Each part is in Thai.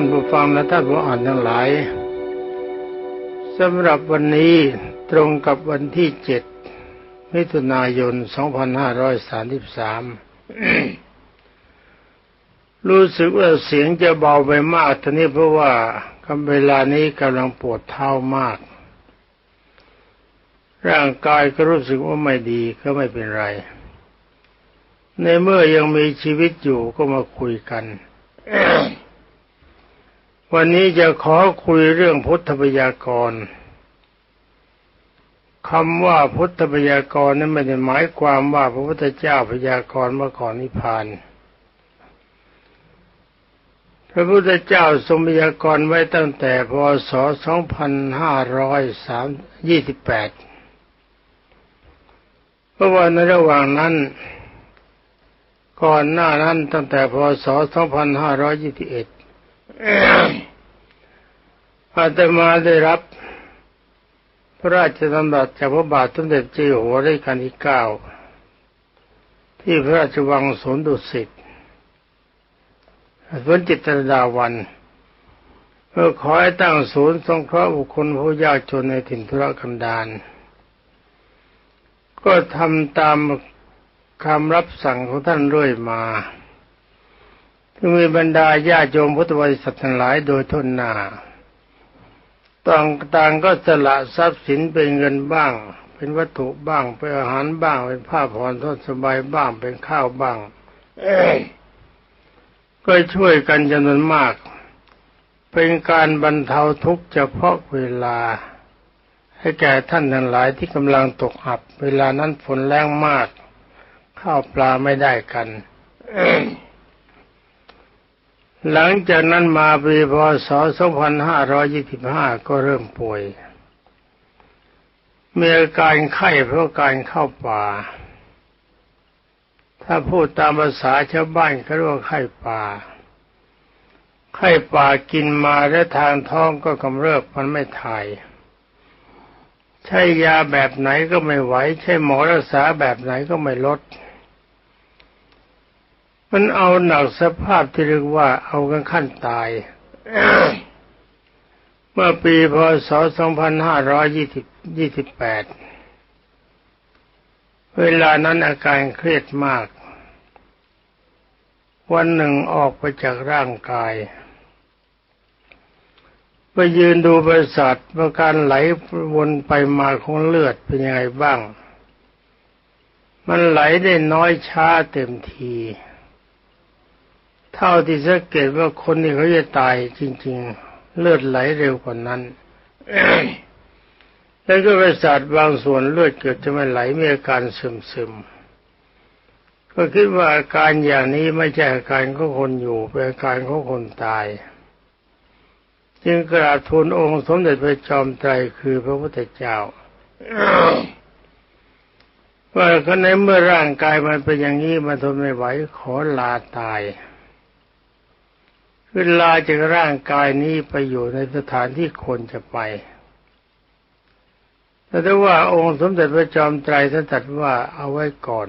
านผู้ฟังและท่านผู้อ่านทั้งหลายสำหรับวันนี้ตรงกับวันที่เจ็ดมิถุนายน 2533 รู้สึกว่าเสียงจะเบาไปมากทีนี้เพราะว่ากำเวลานี้กำลังปวดเท้ามาก ร่างกายก็รู้สึกว่าไม่ดีก็ไม่เป็นไร ในเมื่อยังมีชีวิตอยู่ก็มาคุยกัน วันนี้จะขอคุยเรื่องพุทธพยากรณ์คำว่าพุทธพยากรณ์นั้นไม่ได้หมายความว่าพระพุทธเจ้าพยากรณ์เมื่อก่อนนิพพาน พระพุทธเจ้าทรงพยากรณ์ไว้ตั้งแต่พศ 2528เพราะว่าในระหว่างนั้น ก่อนหน้านั้นตั้งแต่พศ 2521 อาตมาได้รับพระราชดำรัสจากพระบาทสมเด็จเจ้าอยู่หัวรัชกาลที่เก้าที่พระราชวังสวนดุสิตสวนจิตรดาวันเพื่อขอให้ตั้งศูนย์สงเคราะห์บุคคลผู้ยากจนในถิ่นทุรกันดารก็ทำตามคำรับสั่งของท่านเรื่อยมา มีบรรดาญาโยมพุทธบริษัททั้งหลายโดยทนหน้าต่างต่างก็สละทรัพย์สินเป็นเงินบ้าง เป็นวัตถุบ้าง เป็นอาหารบ้าง เป็นผ้าผ่อนทนสบายบ้าง เป็นข้าวบ้างก็ช่วยกันจำนวนมาก เป็นการบรรเทาทุกข์เฉพาะเวลา ให้แก่ท่านทั้งหลายที่กำลังตกอับ เวลานั้นฝนแรงมาก ข้าวปลาไม่ได้กัน หลังจากนั้นมาปีพศ 2525 ก็เริ่มป่วยมีอาการไข้เพราะการเข้าป่า ถ้าพูดตามภาษาชาวบ้านก็เรียกว่าไข้ป่า ไข้ป่ากินมาและทางท้องก็กำเริบมันไม่ถ่าย ใช้ยาแบบไหนก็ไม่ไหว ใช้หมอรักษาแบบไหนก็ไม่ลด มันเอาหนักสภาพที่เรียกว่าเอากันขั้นตาย เมื่อปีพศ 2528 เวลานั้นอาการเครียดมาก วันหนึ่งออกไปจากร่างกายไปยืนดูบริษัทว่าการไหลวนไปมาของเลือดเป็นยังไงบ้าง มันไหลได้น้อยช้าเต็มที เท่าที่สังเกตว่าคนนี้เขาจะตายจริง ๆ เลือดไหลเร็วกว่านั้นแล้วก็ประสาทบางส่วนเลือดเกิดจะไม่ไหลมีอาการซึมๆก็คิดว่าอาการอย่างนี้ไม่ใช่อาการของคนอยู่เป็นอาการของคนตาย จึงกราบทูลองค์สมเด็จพระจอมไตรคือพระพุทธเจ้าว่าคนในเมื่อร่างกายมันเป็นอย่างนี้มันทนไม่ไหวขอลาตาย ลาจากร่างกายนี้ไปอยู่ในสถานที่คนจะไปแต่ถ้าว่าองค์สมเด็จพระจอมไตรท่านตรัสว่าเอาไว้ก่อน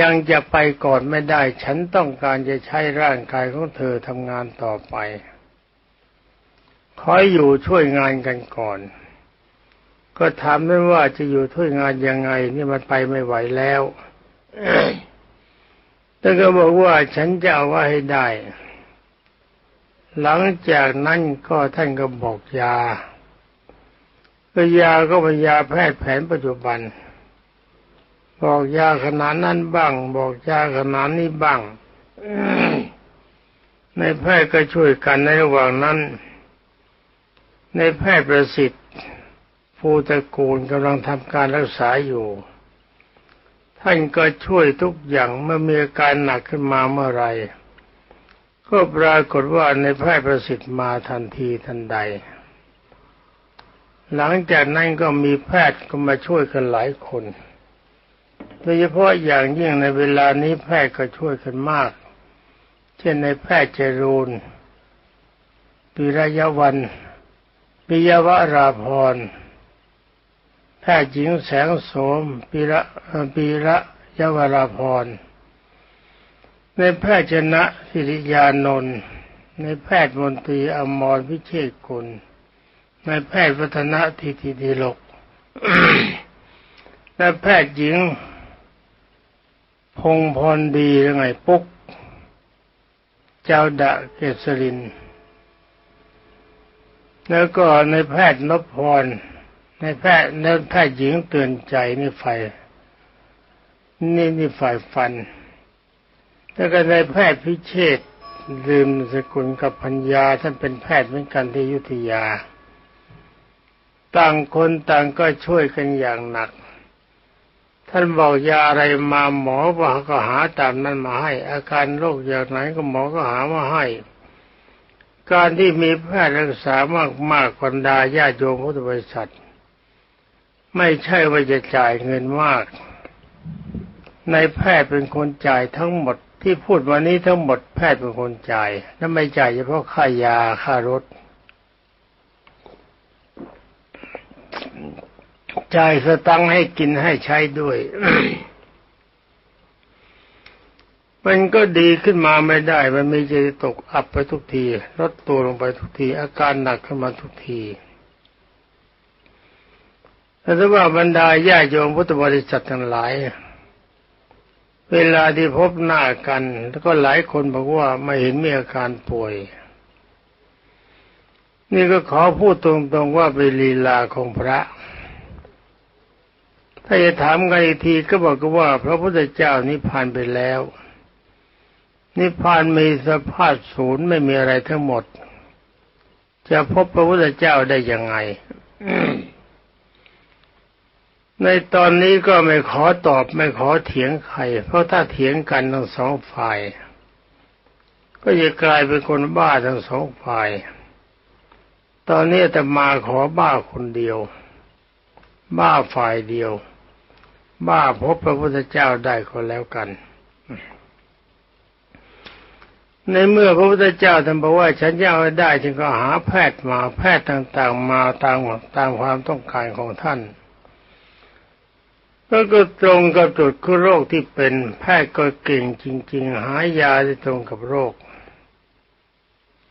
ยังจะไปก่อนไม่ได้ ฉันต้องการจะใช้ร่างกายของเธอทำงานต่อไปขออยู่ช่วยงานกันก่อน ก็ถามไม่ว่าจะอยู่ช่วยงานยังไง นี่มันไปไม่ไหวแล้วแล้วก็บอกว่าฉันจะเอาไว้ให้ได้ หลังจากนั้นก็ท่านก็บอกยาก็ยาก็เป็นยาแพทย์แผนปัจจุบัน บอกยาขนาดนั้นบ้าง บอกยาขนาดนี้บ้างในแพทย์ก็ช่วยกันในระหว่างนั้น ในแพทย์ประสิทธิ์ภูตะกูลกำลังทำการรักษาอยู่ ท่านก็ช่วยทุกอย่างเมื่อมีอาการหนักขึ้นมาเมื่อไร ก็ปรากฏว่าในแพทย์ประสิทธิ์มาทันทีทันใด หลังจากนั้นก็มีแพทย์ก็มาช่วยกันหลายคนโดยเฉพาะอย่างยิ่งในเวลานี้แพทย์ก็ช่วยกันมาก เช่นในแพทย์เจรูนปิรยวันปิยวราพร แพทย์หญิงแสงโสมปีระปีระยวราพร ในแพทย์ชนะสิริยานนท์ในแพทย์มนตรีอมรพิเชษกุลในแพทย์วัฒนะทีทีดีลกและแพทย์หญิง พงพรดีหรือไงปุ๊ก เจ้าดะเกษริน แล้วก็ในแพทย์นพพร ในแพทย์ในแพทย์หญิงเตือนใจนี่ฝ่ายนี่นี่ฝ่ายฟัน แล้วก็ในแพทย์พิเชษลืมสกุลกับพัญญาท่านเป็นแพทย์เหมือนกันที่อยุธยา ต่างคนต่างก็ช่วยกันอย่างหนัก ท่านบอกยาอะไรมาหมอบอกก็หาตามนั้นมาให้ อาการโรคอย่างไหนก็หมอก็หามาให้ การที่มีแพทย์รักษามากมากคนดาญาติโยมพุทธบริษัท ไม่ใช่ว่าจะจ่ายเงินมาก ในแพทย์เป็นคนจ่ายทั้งหมด ที่พูดวันนี้ทั้งหมดแพทย์เป็นคนจ่ายและไม่จ่ายเฉพาะค่ายาค่ารถจ่ายสตังค์ให้กินให้ใช้ด้วย มันก็ดีขึ้นมาไม่ได้ มันมีจะตกอับไปทุกที ลดตัวลงไปทุกที อาการหนักขึ้นมาทุกทีแต่ว่าบรรดาญาโยมพุทธบริษัททั้งหลาย เวลาที่พบหน้ากัน แล้วก็หลายคนบอกว่าไม่เห็นมีอาการป่วย นี่ก็ขอพูดตรงๆว่าเป็นลีลาของพระ ถ้าจะถามกันอีกทีก็บอกกันว่า พระพุทธเจ้านิพพานไปแล้ว นิพพานมีสภาพศูนย์ไม่มีอะไรทั้งหมด จะพบพระพุทธเจ้าได้ยังไง ในตอนนี้ก็ไม่ขอตอบไม่ขอเถียงใคร เพราะถ้าเถียงกันทั้งสองฝ่าย ก็จะกลายเป็นคนบ้าทั้งสองฝ่าย ตอนนี้แต่มาขอบ้าคนเดียว บ้าฝ่ายเดียว บ้าพบพระพุทธเจ้าได้ก็แล้วกัน ในเมื่อพระพุทธเจ้าท่านบอกว่าฉันจะเอาได้จึงก็หาแพทย์มาแพทย์ต่าง ๆ มาตามตามความต้องการของท่าน ก็ก็ตรงกับจุดคือโรคที่เป็นแพทย์ก็เก่งจริง ๆ หายาที่ตรงกับโรค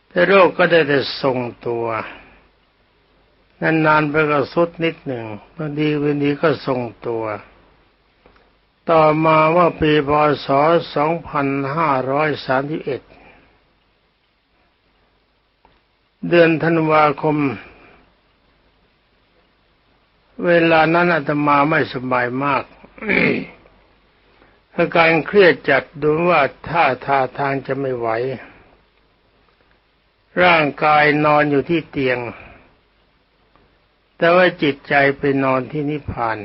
แต่โรคก็ได้แต่ทรงตัวนานๆไปก็สุดนิดหนึ่งบางทีวันนี้ก็ทรงตัว ต่อมาว่าปีพศ 2531 เดือนธันวาคม เวลานั้นอาตมาไม่สบายมากอาการเครียดจัดดูว่าท่าทาทางจะไม่ไหว ร่างกายนอนอยู่ที่เตียง แต่ว่าจิตใจไปนอนที่นิพพาน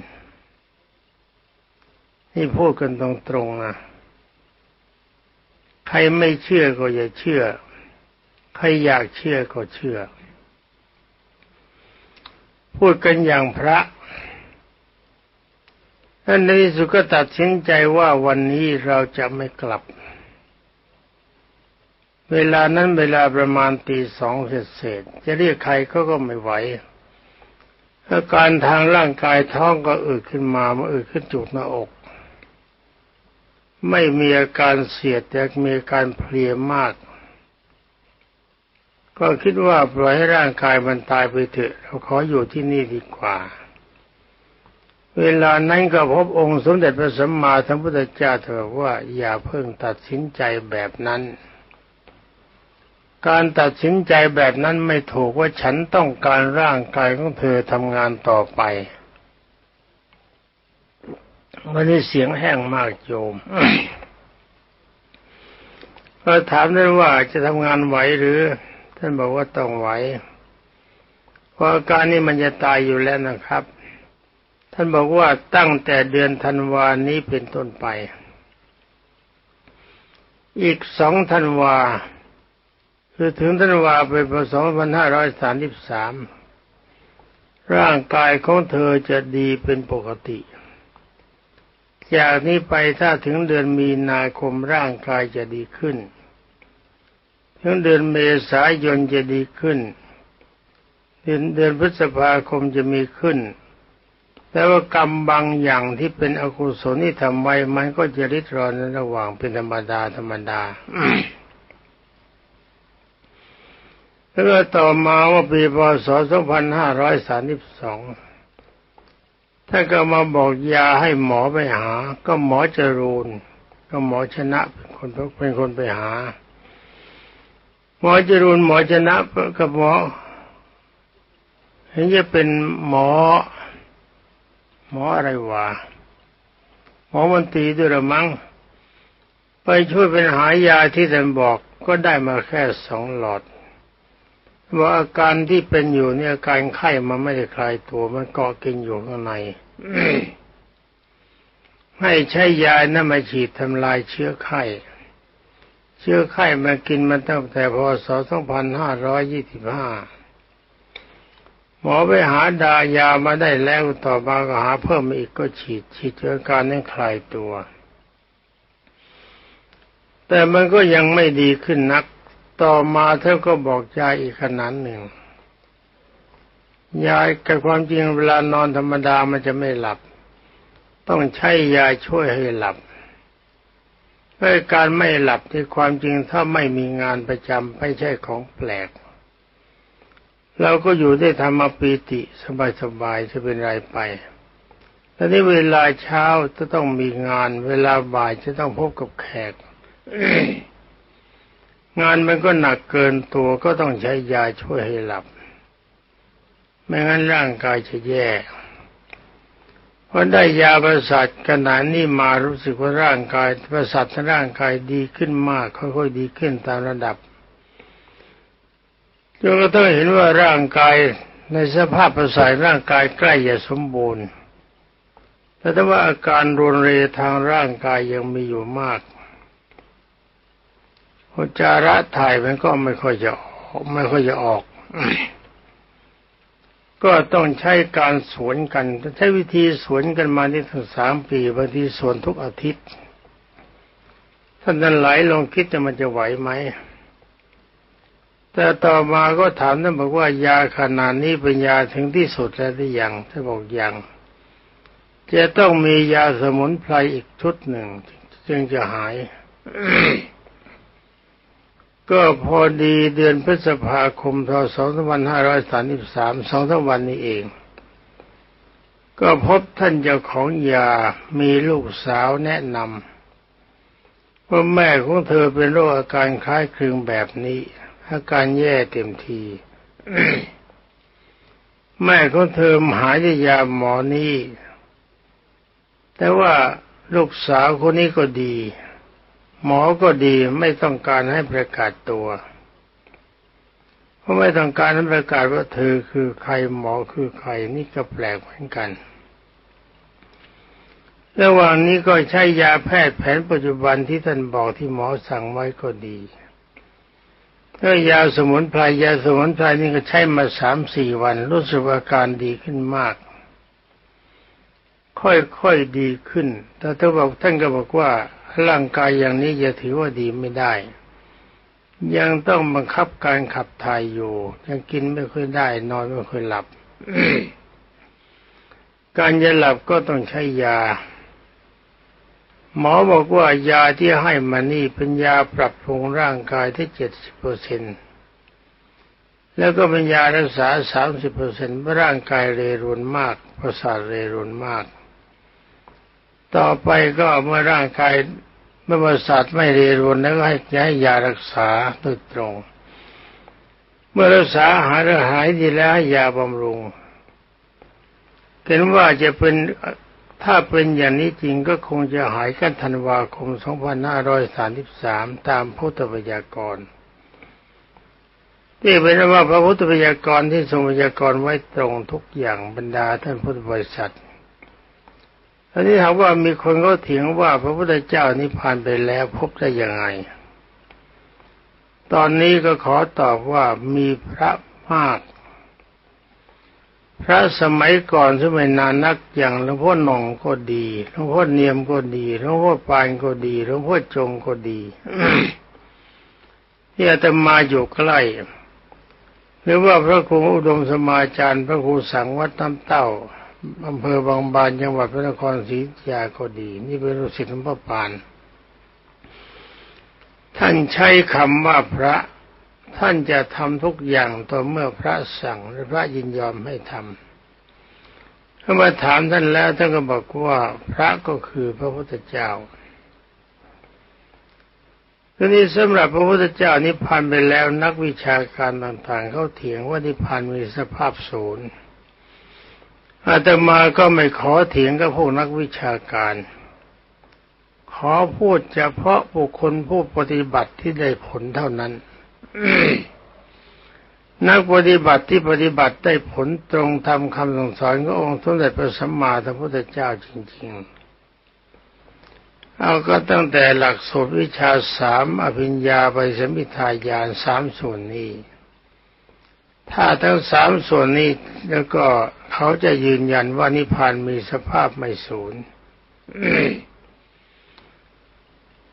นี่พูดกันตรงๆนะใครไม่เชื่อก็อย่าเชื่อ ใครอยากเชื่อก็เชื่อ พูดกันอย่างพระท่านในที่สุดก็ตัดสินใจว่าวันนี้เราจะไม่กลับ เวลานั้นเวลาประมาณตีสองเศษจะเรียกใครเขาก็ไม่ไหวอาการทางร่างกายท้องก็อึขึ้นมามาอึขึ้นจุกหน้าอก ไม่มีอาการเสียดแต่มีอาการเพลียมาก ก็คิดว่าปล่อยให้ร่างกายมันตายไปเถอะเราขออยู่ที่นี่ดีกว่า เวลานั้นก็พบองค์สมเด็จพระสัมมาสัมพุทธเจ้าเถอะว่าอย่าเพิ่งตัดสินใจแบบนั้น การตัดสินใจแบบนั้นไม่ถูกว่าฉันต้องการร่างกายของเธอทำงานต่อไปวันนี้เสียงแห้งมากโยมก็ถามได้ว่าจะทำงานไหวหรือ ท่านบอกว่าต้องไหวเพราะอาการนี้มันจะตายอยู่แล้วนะครับ ท่านบอกว่าตั้งแต่เดือนธันวานี้เป็นต้นไป อีกสองธันวา คือถึงธันวาไปปีสองพันห้าร้อยสามสิบสามร่างกายของเธอจะดีเป็นปกติ จากนี้ไปถ้าถึงเดือนมีนาคมร่างกายจะดีขึ้น ถึงเดือนเมษายนจะดีขึ้น เดือนเดือนพฤษภาคมจะมีขึ้น แต่ว่ากรรมบางอย่างที่เป็นอกุศลที่ทำไว้มันก็จะริดรอนในระหว่างเป็นธรรมดาธรรมดาแล้วก็ต่อมาว่าปีพศ2532ท่านก็มาบอกยาให้หมอไปหา ก็หมอจรูนก็หมอชนะเป็นคนเป็นคนไปหา หมอจรูนหมอชนะกับหมอเห็นจะเป็นหมอ หมออะไรวะหมอมันตรีด้วยละมั้งไปช่วยเป็นหายาที่ท่านบอกก็ได้มาแค่สองหลอดว่าอาการที่เป็นอยู่เนี่ยอาการไข้มันไม่ได้คลายตัวมันเกาะกินอยู่ข้างในให้ใช้ยานั้นมาฉีดทำลายเชื้อไข้ เชื้อไข้มากินมันตั้งแต่พศ2525 หมอไปหาดายามาได้แล้วต่อมาก็หาเพิ่มมาอีกก็ฉีด ฉีดจนอการนั้นคลายตัว แต่มันก็ยังไม่ดีขึ้นนัก ต่อมาเธอก็บอกยาอีกขนาดหนึ่ง ยากับความจริงเวลานอนธรรมดามันจะไม่หลับ ต้องใช้ยาช่วยให้หลับ เพื่อการไม่หลับที่ความจริงถ้าไม่มีงานประจำไม่ใช่ของแปลก เราก็อยู่ได้ธรรมปีติสบายๆจะเป็นไรไปแต่นี้เวลาเช้าจะต้องมีงาน เวลาบ่ายจะต้องพบกับแขกงานมันก็หนักเกินตัวก็ต้องใช้ยาช่วยให้หลับ ไม่งั้นร่างกายจะแย่ พอได้ยาประสาทขนาดนี้มารู้สึกว่าร่างกายประสาทร่างกายดีขึ้นมาก ค่อยๆดีขึ้นตามระดับจนก็ต้องเห็นว่าร่างกายในสภาพประสาทร่างกายใกล้จะสมบูรณ์แต่ถ้าว่าอาการรุนเรงทางร่างกายยังมีอยู่มากอุจจาระถ่ายมันก็ไม่ค่อยจะออกไม่ค่อยจะออก ก็ต้องใช้การสวนกัน ใช้วิธีสวนกันมาที่ถึงสามปีบางทีสวนทุกอาทิตย์ท่านนั้นไหลลองคิดว่ามันจะไหวไหมแต่ต่อมาก็ถามท่านบอกว่ายาขนาดนี้เป็นยาถึงที่สุดแล้วหรือยังท่านบอกยังจะต้องมียาสมุนไพรอีกชุดหนึ่ง จึงจะหาย ก็พอดีเดือนพฤษภาคมพศ2533สองสามวันนี้เอง ก็พบท่านเจ้าของยามีลูกสาวแนะนำว่าแม่ของเธอเป็นโรคอาการคล้ายคลึงแบบนี้ อาการแย่เต็มทีแม่ของเธอหายยาหมอนี้แต่ว่าลูกสาวคนนี้ก็ดี หมอก็ดีไม่ต้องการให้ประกาศตัวเพราะไม่ต้องการให้ประกาศว่าเธอคือใครหมอคือใครนี่ก็แปลกเหมือนกันระหว่างนี้ก็ใช้ยาแพทย์แผนปัจจุบันที่ท่านบอกที่หมอสั่งไว้ก็ดีถ้ายาสมุนไพรยาสมุนไพรนี่ก็ใช้มาสามสี่วัน รู้สึกอาการดีขึ้นมาก ค่อยๆดีขึ้นแต่ท่านบอกท่านก็บอกว่า ร่างกายอย่างนี้จะถือว่าดีไม่ได้ ยังต้องบังคับการขับถ่ายอยู่ ยังกินไม่ค่อยได้ นอนไม่ค่อยหลับ การจะหลับก็ต้องใช้ยา หมอบอกว่ายาที่ให้มานี่เป็นยาปรับปรุงร่างกายที่เจ็ดสิบเปอร์เซ็นต์แล้วก็เป็นยารักษาสามสิบเปอร์เซ็นต์ร่างกายเรรุนมากประสาทเรรุนมาก ต่อไปก็เมื่อร่างกายเมื่อประสาทไม่เรรุนแล้วก็ให้ให้ยารักษาโดยตรง เมื่อรักษาหายแล้วหายดีแล้วยาบำรุงเห็นว่าจะเป็นถ้าเป็นอย่างนี้จริงก็คงจะหายกันธันวาคม 2533 ตามพุทธพยากรณ์ที่เป็นว่าพระพุทธพยากรณ์ที่ทรงพยากรณ์ไว้ตรงทุกอย่างบรรดาท่านพุทธบริษัท อันนี้ถามว่ามีคนก็เถียงว่าพระพุทธเจ้านิพพานไปแล้วพบได้ยังไง ตอนนี้ก็ขอตอบว่ามีพระมาก พระสมัยก่อนสมัยนานนักอย่างหลวงพ่อหน่องก็ดีหลวงพ่อเนียมก็ดีหลวงพ่อปานก็ดีหลวงพ่อจงก็ดีที่อาตมาอยู่ใกล้หรือว่าพระครูอุดมสมาจารย์ พระครูสังวัดน้ำเต้า อำเภอบางบานจังหวัดพระนครศรีอยุธยาก็ดี นี่เป็นลูกศิษย์หลวงพ่อปาน ท่านใช้คำว่าพระท่านจะทำทุกอย่างต่อเมื่อพระสั่งหรือพระยินยอมให้ทำเมื่อถามท่านแล้วท่านก็บอกว่าพระก็คือพระพุทธเจ้าทีนี้สำหรับพระพุทธเจ้านิพพานไปแล้วนักวิชาการต่างๆเขาเถียงว่านิพพานมีสภาพศูนย์ อาตมาก็ไม่ขอเถียงกับพวกนักวิชาการ ขอพูดเฉพาะบุคคลผู้ปฏิบัติที่ได้ผลเท่านั้น นักปฏิบัติที่ปฏิบัติได้ผลตรงทำคำสั่งสอนขององค์สมเด็จพระสัมมาสัมพุทธเจ้าจริง ๆ เอาก็ตั้งแต่หลักสูตรวิชาสามอภิญญาไปสมิทายานสามส่วนนี้ ถ้าทั้งสามส่วนนี้แล้วก็เขาจะยืนยันว่านิพพานมีสภาพไม่สูญ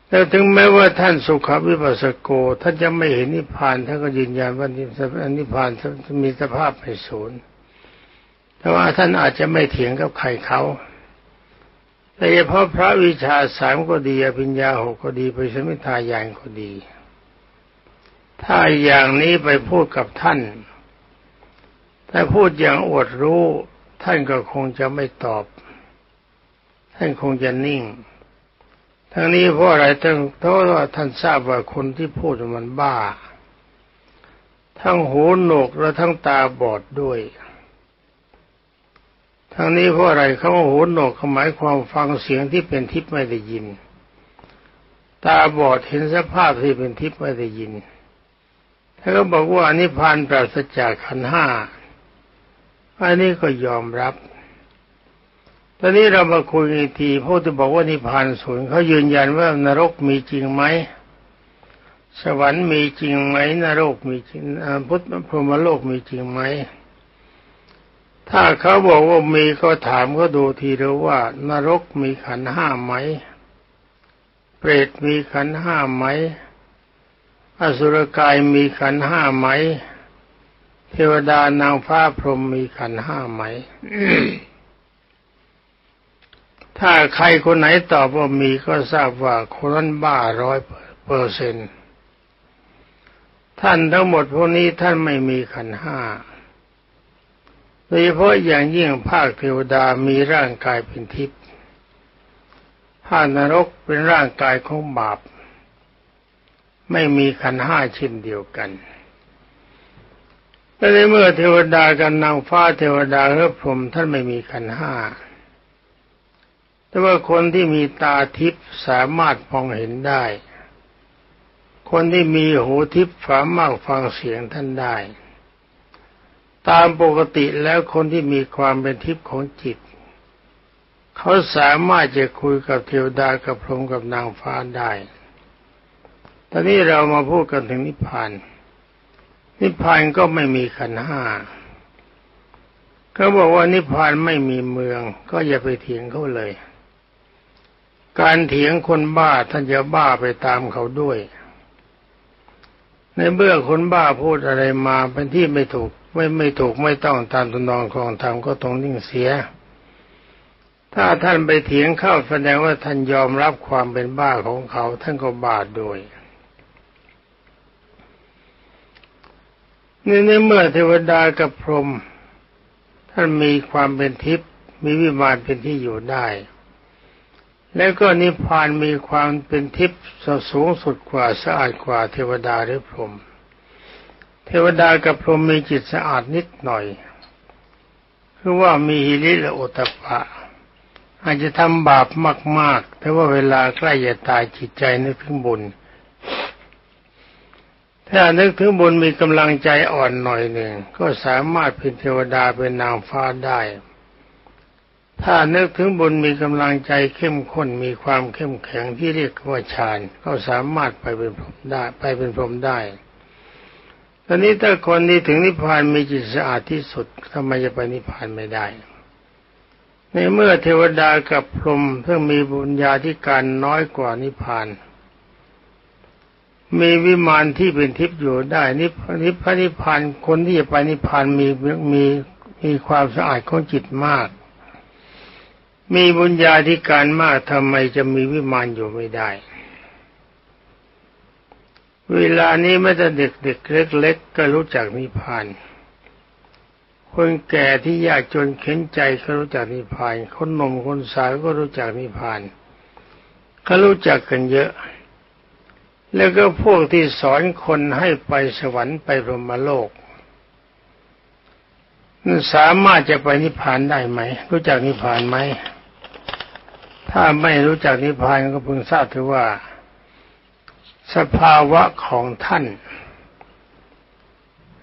แต่ถึงแม้ว่าท่านสุขวิปัสสโกท่านจะไม่เห็นนิพพานท่านก็ยืนยันว่านิพพานมีสภาพไม่สูญแต่ว่าท่านอาจจะไม่เถียงกับใครเขาแต่เฉพาะพระวิชาสามก็ดีอภิญญาหกก็ดีไปสมิทายานก็ดี ถ้าอย่างนี้ไปพูดกับท่าน ถ้าพูดอย่างอวดรู้ ท่านก็คงจะไม่ตอบ ท่านคงจะนิ่ง ทั้งนี้เพราะอะไรทั้งเพราะว่าท่านทราบว่าคนที่พูดมันบ้า ทั้งหูหนวกและทั้งตาบอดด้วย ทั้งนี้เพราะอะไรเขาหูหนวกหมายความฟังเสียงที่เป็นทิพย์ไม่ได้ยิน ตาบอดเห็นสภาพที่เป็นทิพย์ไม่ได้ยินถ้านก็บอกว่านิพพานปราศจากขันห้า อันนี้ก็ยอมรับ ตอนนี้เรามาคุยอีกทีพวกที่บอกว่านิพพานศูนย์เขายืนยันว่านรกมีจริงไหมสวรรค์มีจริงไหมนรกมีจริงพุทธพรหมโลกมีจริงไหมถ้าเขาบอกว่ามีก็ถามเขาดูทีเดียวว่า นรกมีขันห้าไหม เปรตมีขันห้าไหม อสุรกายมีขันห้าไหม เทวดานางฟ้าพรหมมีขันห้าไหม ถ้าใครคนไหนตอบว่ามีก็ทราบว่าคนนั้นบ้าร้อยเปอร์เซนท่านทั้งหมดพวกนี้ท่านไม่มีขันห้าโดยเฉพาะอย่างยิ่งภาคเทวดามีร่างกายเป็นทิพย์ภาคนรกเป็นร่างกายของบาป ไม่มีขันห้าเช่นเดียวกัน แต่ในเมื่อเทวดากับนางฟ้าเทวดาและพรหมท่านไม่มีขันห้าแต่ว่าคนที่มีตาทิพย์สามารถมองเห็นได้ คนที่มีหูทิพย์สามารถฟังเสียงท่านได้ ตามปกติแล้วคนที่มีความเป็นทิพย์ของจิต เขาสามารถจะคุยกับเทวดากับพรหมกับนางฟ้าได้ ตอนนี้เรามาพูดกันถึงนิพพาน นิพพานก็ไม่มีขันห้าเขาบอกว่านิพพานไม่มีเมือง ก็อย่าไปเถียงเขาเลย การเถียงคนบ้าท่านจะบ้าไปตามเขาด้วย ในเมื่อคนบ้าพูดอะไรมาเป็นที่ไม่ถูกไม่ไม่ถูกไม่ต้องตามตุนองของธรรมก็ต้องนิ่งเสีย ถ้าท่านไปเถียงเข้าแสดงว่าท่านยอมรับความเป็นบ้าของเขา ท่านก็บาดด้วย ในในเมื่อเทวดากับพรหมท่านมีความเป็นทิพย์มีวิมานเป็นที่อยู่ได้ แล้วก็นิพพานมีความเป็นทิพย์สูงสุดกว่าสะอาดกว่าเทวดาหรือพรหมเทวดากับพรหมมีจิตสะอาดนิดหน่อยคือว่ามีหิริและโอตปะอาจจะทำบาปมาก ๆ แต่ว่าเวลาใกล้จะตายจิตใจนึกถึงบุญ ถ้านึกถึงบุญมีกำลังใจอ่อนหน่อยหนึ่งก็สามารถเป็นเทวดาเป็นนางฟ้าได้ ถ้านึกถึงบุญมีกำลังใจเข้มข้นมีความเข้มแข็งที่เรียกว่าฌานก็สามารถไปเป็นพรหมได้ไปเป็นพรหมได้ตอนนี้ถ้าคนที่ถึงนิพพานมีจิตสะอาดที่สุดทำไมจะไปนิพพานไม่ได้ในเมื่อเทวดากับพรหมเพิ่งมีบุญญาธิการน้อยกว่านิพพาน มีวิมานที่เป็นทิพย์อยู่ได้นิพพานิพานคนที่จะไปนิพพานมีมีมีความสะอาดของจิตมาก มีบุญญาธิการมากทำไมจะมีวิมานอยู่ไม่ได้ เวลานี้ไม่แต่เด็กๆเล็ก ๆ ก็รู้จักนิพพาน คนแก่ที่ยากจนเข็นใจก็รู้จักนิพพาน คนหนุ่มคนสาวก็รู้จักนิพพานเขารู้จักกันเยอะ แล้วก็พวกที่สอนคนให้ไปสวรรค์ไปพรหมโลกนั่นสามารถจะไปนิพพานได้ไหม รู้จักนิพพานไหม ถ้าไม่รู้จักนิพพานก็เพิ่งทราบถือว่า สภาวะของท่าน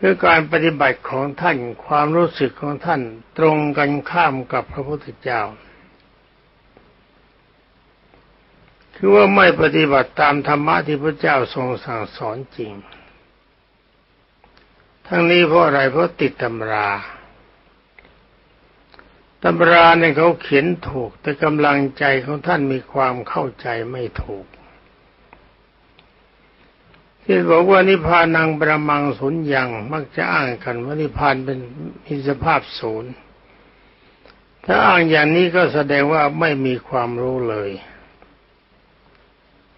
คือการปฏิบัติของท่านความรู้สึกของท่านตรงกันข้ามกับพระพุทธเจ้า คือว่าไม่ปฏิบัติตามธรรมะที่พระเจ้าทรงสั่งสอนจริง ทั้งนี้เพราะอะไรเพราะติดตำราตำราเนี่ยเขาเขียนถูก แต่กำลังใจของท่านมีความเข้าใจไม่ถูก ที่บอกว่านิพพานังประมังสุญญ์ยังมักจะอ้างกันว่านิพพานเป็นมีสภาพศูนย์ถ้าอ้างอย่างนี้ก็แสดงว่าไม่มีความรู้เลย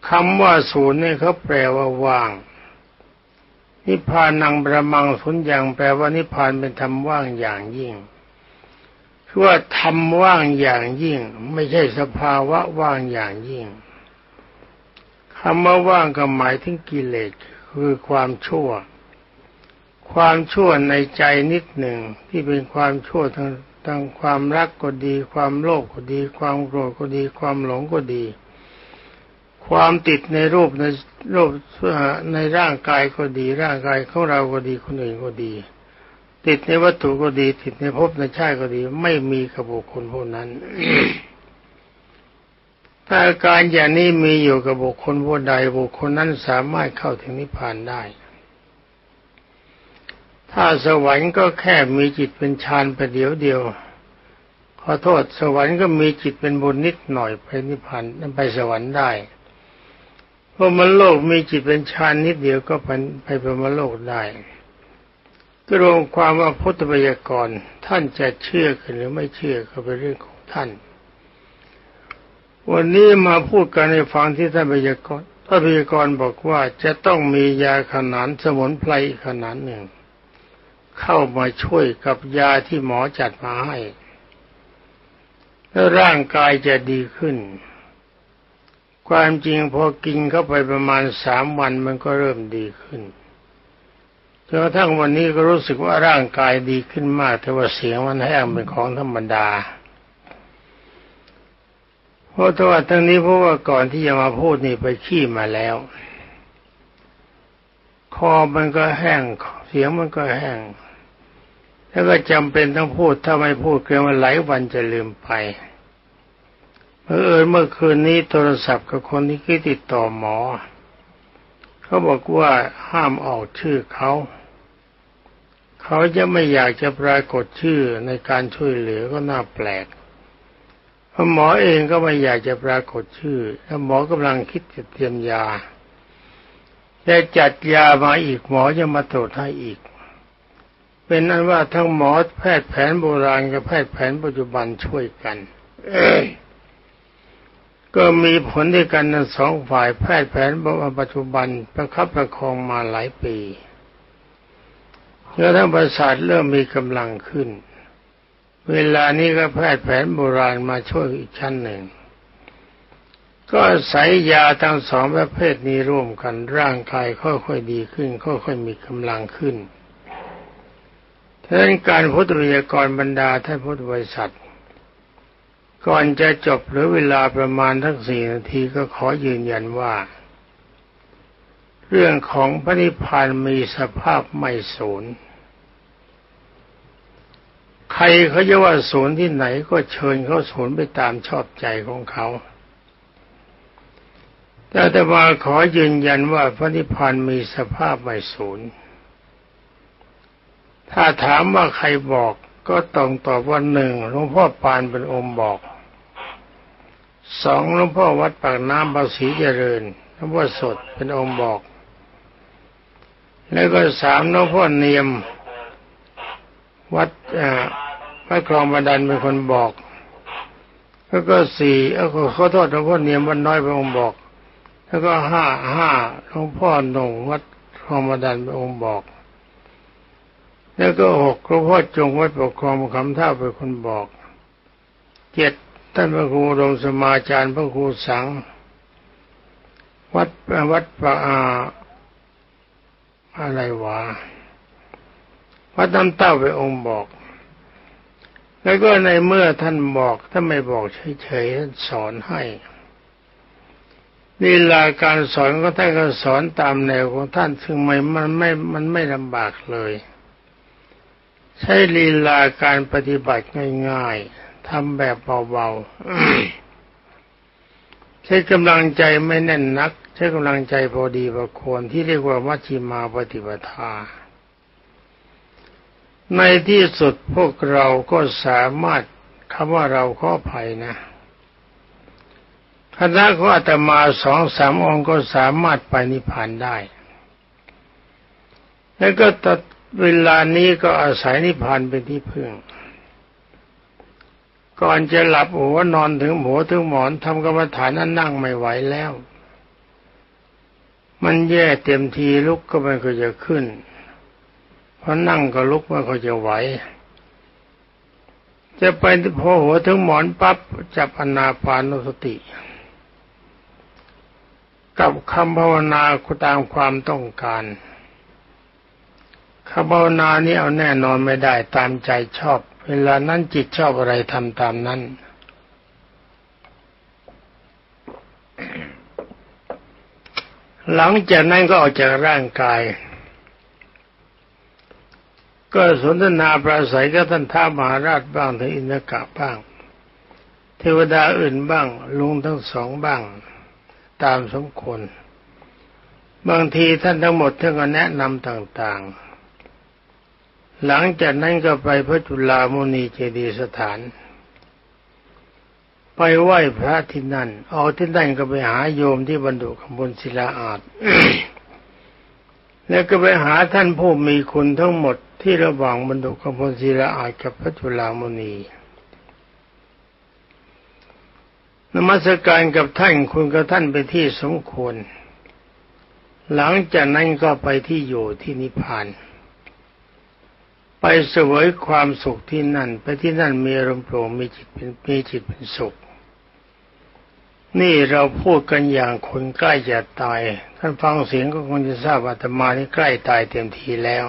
คำว่าศูนย์เนี่ยเขาแปลว่าว่าง นิพพานังประมังสุญญ์ยังแปลว่านิพพานเป็นธรรมว่างอย่างยิ่งคือว่าทำว่างอย่างยิ่ง ไม่ใช่สภาวะว่างอย่างยิ่งคำว่าว่างก็หมายถึงกิเลสคือความชั่ว ความชั่วในใจนิดหนึ่งที่เป็นความชั่วทั้งทั้งความรักก็ดี ความโลภก็ดี ความโกรธก็ดี ความหลงก็ดี ความติดในรูปในรูปในร่างกายก็ดี ร่างกายของเราก็ดีคนอื่นก็ดี ติดในวัตถุก็ดี ติดในภพในชาติก็ดี ไม่มีกับบุคคลพวกนั้นถ้าอาการอย่างนี้มีอยู่กับบุคคลผู้ใดบุคคลนั้นสามารถเข้าถึงนิพพานได้ ถ้าสวรรค์ก็แค่มีจิตเป็นฌานประเดียวเดียวขอโทษสวรรค์ก็มีจิตเป็นบุญนิดหน่อยไปนิพพานนั้นไปสวรรค์ได้ พราะมันโลกมีจิตเป็นฌานนิดเดียวก็ไปไปพรหมโลกได้ก็รวมความว่าพุทธบยากรท่านจะเชื่อกันหรือไม่เชื่อก็เป็นเรื่องของท่าน วันนี้มาพูดกันในฟังที่ท่านบยากรท่านบยากรบอกว่าจะต้องมียาขนานสมุนไพรขนานหนึ่ง เข้ามาช่วยกับยาที่หมอจัดมาให้แล้วร่างกายจะดีขึ้น ความจริงพอกินเข้าไปประมาณสามวันมันก็เริ่มดีขึ้นจนกระทั่งวันนี้ก็รู้สึกว่าร่างกายดีขึ้นมาก แต่ว่าเสียงมันแห้งเป็นของธรรมดา เพราะตัวทั้งนี้เพราะว่าก่อนที่จะมาพูดนี่ไปขี้มาแล้ว คอมันก็แห้ง เสียงมันก็แห้ง แล้วก็จำเป็นต้องพูดถ้าไม่พูดเกินวันหลายวันจะลืมไป เออเมื่อคืนนี้โทรศัพท์กับคนที่ติดต่อหมอ เขาบอกว่าห้ามออกชื่อเขาเขาจะไม่อยากจะปรากฏชื่อในการช่วยเหลือก็น่าแปลกเพราะหมอเองก็ไม่อยากจะปรากฏชื่อ แล้วหมอกำลังคิดจะเตรียมยาจะจัดยามาอีกหมอจะมาตรวจให้อีก เป็นนั้นว่าทั้งหมอแพทย์แผนโบราณกับแพทย์แผนปัจจุบันช่วยกัน ก็มีผลด้วยกันทั้งสองฝ่ายแพทย์แผนปัจจุบันประคับประคองมาหลายปีแล้วทั้งประสาทเริ่มมีกำลังขึ้น เวลานี้ก็แพทย์แผนโบราณมาช่วยอีกชั้นหนึ่ง ก็ใส่ยาทั้งสองประเภทนี้ร่วมกันร่างกายค่อยๆดีขึ้น ค่อยๆมีกำลังขึ้นท่านการพุทธวิยากรบรรดาท่านพุทธบริษัท ก่อนจะจบหรือเวลาประมาณทั้งสี่นาทีก็ขอยืนยันว่า เรื่องของพระนิพพานมีสภาพไม่ศูนย์ใครเขาจะว่าศูนย์ที่ไหนก็เชิญเขาศูนย์ไปตามชอบใจของเขา แต่แต่มาขอยืนยันว่าพระนิพพานมีสภาพไม่ศูนย์ ถ้าถามว่าใครบอกก็ต้องตอบว่าหนึ่งหลวงพ่อปานเป็นองค์บอก สองหลวงพ่อวัดปากน้ำบาศรีเจริญหลวงพ่อสดเป็นองค์บอก แล้วก็สามน้องพ่อเนียม วัดวัดคลองบันดันเป็นคนบอก แล้วก็สี่เออขอโทษน้องพ่อเนียมวันน้อยเป็นองคนบอก แล้วก็ห้าห้าหลวงพ่อหนุ่งวัดคลองมาดันเป็นองค์บอก แล้วก็หกหลวงพ่อจงวัดปกครองคำท่าเป็นคนบอกเจ็ด ท่านพระครูอุดมสมาจารย์พระครูสัง วัดวัดป่าอะไรวะวัดน้ำเต้าเป็นองค์บอก แล้วก็ในเมื่อท่านบอกท่าไม่บอกเฉยๆท่านสอนให้ลีลาการสอนก็ท่านก็สอนตามแนวของท่านซึ่งไม่มันไม่ มันไม่ลำบากเลย ใช้ลีลาการปฏิบัติง่ายๆ ทำแบบเบาๆใช้กำลังใจไม่แน่นนัก ใช้กำลังใจพอดีประควรที่เรียกว่ามัชฌิมาปฏิปทา ในที่สุดพวกเราก็สามารถคำว่าเราขออภัยนะคณะของอาตมาสองสามองค์ก็สามารถไปนิพพานได้ แล้วก็ตัดเวลานี้ก็อาศัยนิพพานเป็นที่พึ่ง ก่อนจะหลับหัวนอนถึงหัวถึงหมอนทำกรรมฐานนั้นนั่งไม่ไหวแล้ว มันแย่เต็มทีลุกก็ไม่ก็จะขึ้นเพราะนั่งก็ลุกไม่ก็จะไหว จะไปพอหัวถึงหมอนปั๊บจับอนาปานุสติ กับคำภาวนาตามความต้องการคำภาวนานี้เอาแน่นอนไม่ได้ตามใจชอบ เวลานั้นจิตชอบอะไรทำตามนั้น หลังจากนั้นก็ออกจากร่างกาย ก็สนทนาประสัยกับท่านท้ามหาราชบ้างถึงอินทกะบ้าง เทวดาอื่นบ้าง ลุงทั้งสองบ้าง ตามสมควรบางทีท่านทั้งหมดท่านก็แนะนำต่าง ๆ หลังจากนั้นก็ไปพระจุลามุนีเจดีสถาน ไปไหว้พระที่นั่น ออกที่นั่นก็ไปหาโยมที่บรรดุขบวนศิลาอาจแล้วก็ไปหาท่านผู้มีคุณทั้งหมดที่ระหว่างบรรดุขบวนศิลาอาจกับพระจุลามุนีนมัสการกับท่านคุณกับท่านไปที่สมควร หลังจากนั้นก็ไปที่อยู่ที่นิพพาน ไปเสวยความสุขที่นั่น ไปที่นั่นมีอารมณ์โปร่งมีจิตเป็นมีจิตเป็นสุข นี่เราพูดกันอย่างคนใกล้จะตาย ท่านฟังเสียงก็คงจะทราบว่าธรรมานี่ใกล้ตายเต็มทีแล้ว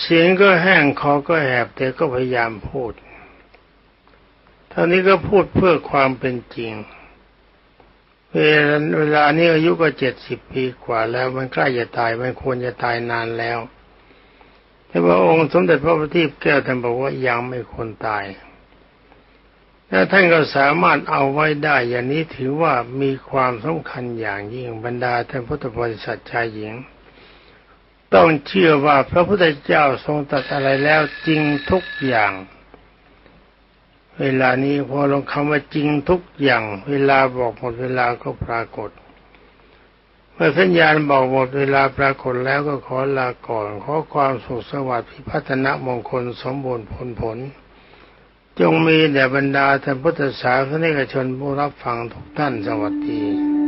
เสียงก็แห้งคอก็แหบแต่ก็พยายามพูดท่านี้ก็พูดเพื่อความเป็นจริงเวลาเวลานี้อายุก็เจ็ดสิบปีกว่าแล้วมันใกล้จะตายมันควรจะตายนานแล้ว แต่ว่าองค์สมเด็จพระบัณฑิตแก้วท่านบอกว่ายังไม่ควรตายแล้วท่านก็สามารถเอาไว้ได้ อย่างนี้ถือว่ามีความสำคัญอย่างยิ่งบรรดาท่านพุทธบริษัทชายหญิง ต้องเชื่อว่าพระพุทธเจ้าทรงตรัสอะไรแล้วจริงทุกอย่าง เวลานี้พอลงคำว่าจริงทุกอย่าง เวลาบอกหมดเวลาก็ปรากฏ มื่อสัญญาณบอกหมดเวลาปรากฏแล้วก็ขอลาก่อน ขอความสุขสวัสดิ์พิพัฒนมงคลสมบูรณ์ผลผล จงมีแด่บรรดาท่านพุทธศาสนิกชนผู้รับฟังทุกท่านสวัสดี